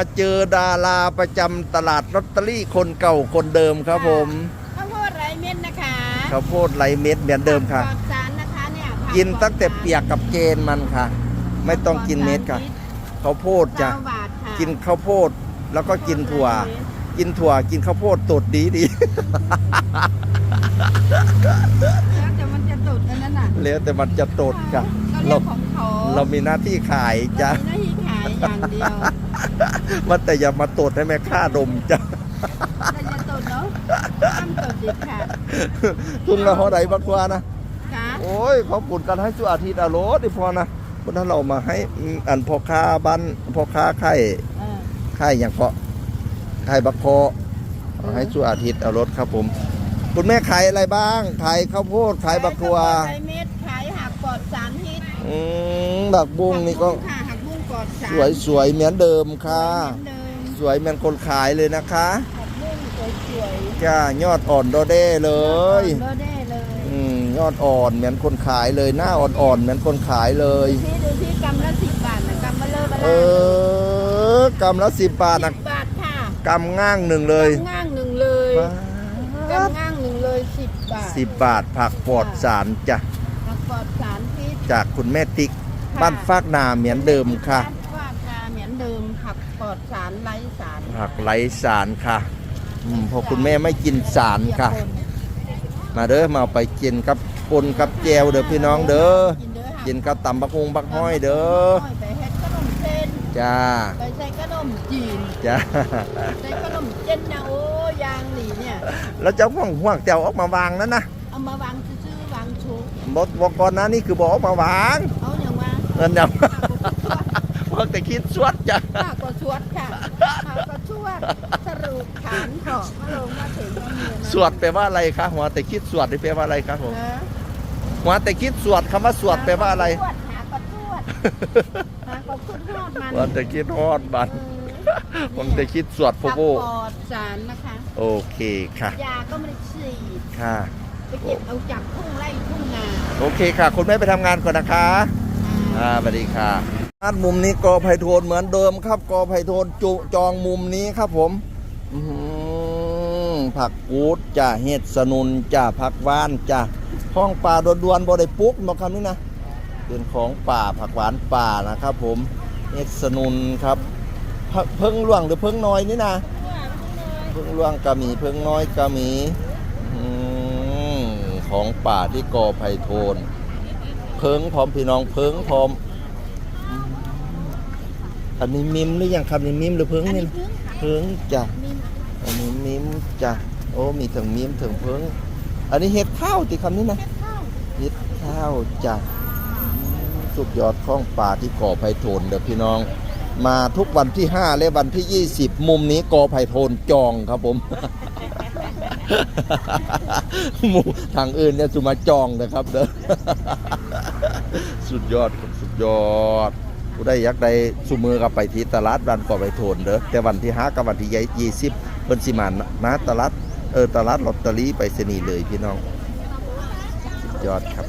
มาเจอดาราประจำตลาดลอตเตอรี่คนเก่าคนเดิมครับผม ข้าวโพดไร้เม็ดนะคะข้าวโพดไรเม็ดเหมือนเดิมค่ะปลอดสารนะคะเนี่ยผักินตั้งแต่เปียกกับเจนมันค่ะ ไม่ต้องกินเม็ดค่ะข้าวโพดจะเก้าบาทค่ะกินข้าวโพดแล้วก็กินถั่ว กินถั่วกินข้าวโพดตดดีดี แล้วแต่มันจะตุดอันนั้นน่ะแล้วแต่มันจะตดค่ะก็ เรื่เราองของเขาเรามีหน้าที่ขายจ้ะเรามีหน้าที่ขายอย่างเดียวมันแต่อย่ามาตดให้แม่ค่าดมจ้ะแต่จะตุดเนาะห้ามตุดดิบค่ะทุนละเท่าไหร่บักว่านะค่ะโอ้ยเขาปุ่นกันให้ชั่วอาทิตย์อะโหลดิพอนะพุทธเรามาให้อืมอันพ่อค้าบ้านพ่อค้าไข่เออไข่อย่างเกาะไข่บักโคเอาให้ชั่วอาทิตย์เอารถครับผม คุณแม่ขายอะไรบ้างขายข้าวโพดขายบักทัวขายข้าวโพดไร้เม็ด อืมบักบุ้งนี่ก็หับุ้งค่ะหักบุ้งปลอดสารสวยสวยๆเหมือนเดิมค่ะเหมือนเดิมสวยเหมือนคนขายเลยนะคะหักบุ้งสวยๆจ้ายอดอ่อนโดเด้เลย โดเด้เลยอืมยอดอ่อนเหมือนคนขายเลยหน้าอ่อนๆเหมือนคนขายเลยที่ดูที่กำละสิบบาทนะกำมาเลอะมาเอเลอะอกำละสิบบาทนะสิบบาทค่ะกำง่างหนึ่งเลยกำง่างหนึ่งเลยกำง่างหนึ่งเลยสิบบาทสิบบาทผักปลอดสารจ้ะ ผักปลอดสารพิษจากคุณแม่ติ๊กค่ะบ้านฟากนาเหมือนเดิมค่ะบ้านฟากนาเหมือนเดิมผักปลอดสารไร้สารผักไร้สารค่ะอืมเพราะคุณแม่ไม่กินสารค่ะ มาเด้อมาเอาไปกินกับปนกับแจวเด้อพี่น้องเด้อกินเด้อค่ะกินกับตำบักฮงบักห้อยเด้อไปเฮ็ดขนมเส้นจ้าไปใส่ขนมจีนจ้าใส่ขนมเส้นนะโอ้ยางหลีเนี่ยแล้วเจ้าห่วงห่วงแจวออกมาวางนั่นนะเอามาวางซื่อๆวางชุก บอกบอกก่อนนะนี่คือบอกออกมาวางเอาอย่างว่าเงินเนี่ยว่าแต่คิดสวดจ้ะข้าก็ชวดค่ะข้าก็ชวดสรุปฐานของมาลงมาถึงมาเมียนะสวดแปลว่าอะไรคะหัวแต่คิดสวดนี่แปลว่าอะไรครับผมนะหัวแต่คิดสวดคำว่าสวดแปลว่าอะไรหาก็ชวดหาก็ขึ้นทอดมันหัวแต่คิดฮอดบันเออผมแต่คิดสวดโพผักโบปลอดสารนะคะ โอเคค่ะ ยาก็ไม่ได้ฉีด ค่ะ ไปเก็บเอาจากทุ่งไร่ทุ่งนาโอเคค่ะ คุณแม่ไปทำงานก่อนนะคะอ่าสวัสดีค่ะด้านมุมนี้กอไผ่โทนเหมือนเดิมครับกอไผ่โทนจุจองมุมนี้ครับผมอื้อหือผักกูดจ้ะเห็ดสนุนจ้ะผักหวานจ้ะห้องป่าดวนๆบ่ได้ปลุ๊กมาคำนี้นะเป็นของป่าผักหวานป่านะครับ ผมเห็ดสนุนครับเพิ่งเพิ่งหลวงหรือเพิ่งน้อยนี่นะ เพิ่งหลวงกะมีเพิ่งน้อยกะมีอืม ของป่าที่กอไผ่โทน เพิงพร้อมพี่น้องเพิงพร้อมอืมอันนี้มิมหรือยังครับนี่มิมหรือเพิงอันนี่นี้พึ่งค่ะเพิงจ้ะมีอันนี้มิมจ้ะโอ้มีถึงมิมถึงเพิง อันนี้เห็ดข้าวติคำนี้นะแค่ข้าวเห็ดข้าวจ้ะอืมสุดยอดของป่าที่ก่อไผ่โทนเด้อพี่น้องมาทุกวันที่ 5 และวันที่ 20 มุมนี้กอไผ่โทนจองครับผม หมูทางอื่นเนี่ยสุมาจองนะครับเด้อสุดยอดสุดยอดกูได้ยักได้สุมือกับไปที่ตลาดบ้านก่อไปโทนเด้อแต่วันที่ห้ากับวันที่ยี่สิบเพิ่นสิมานาตลาดเออตลาดลอตเตอรี่ไปสนีเลยพี่น้อง สุดยอดครับ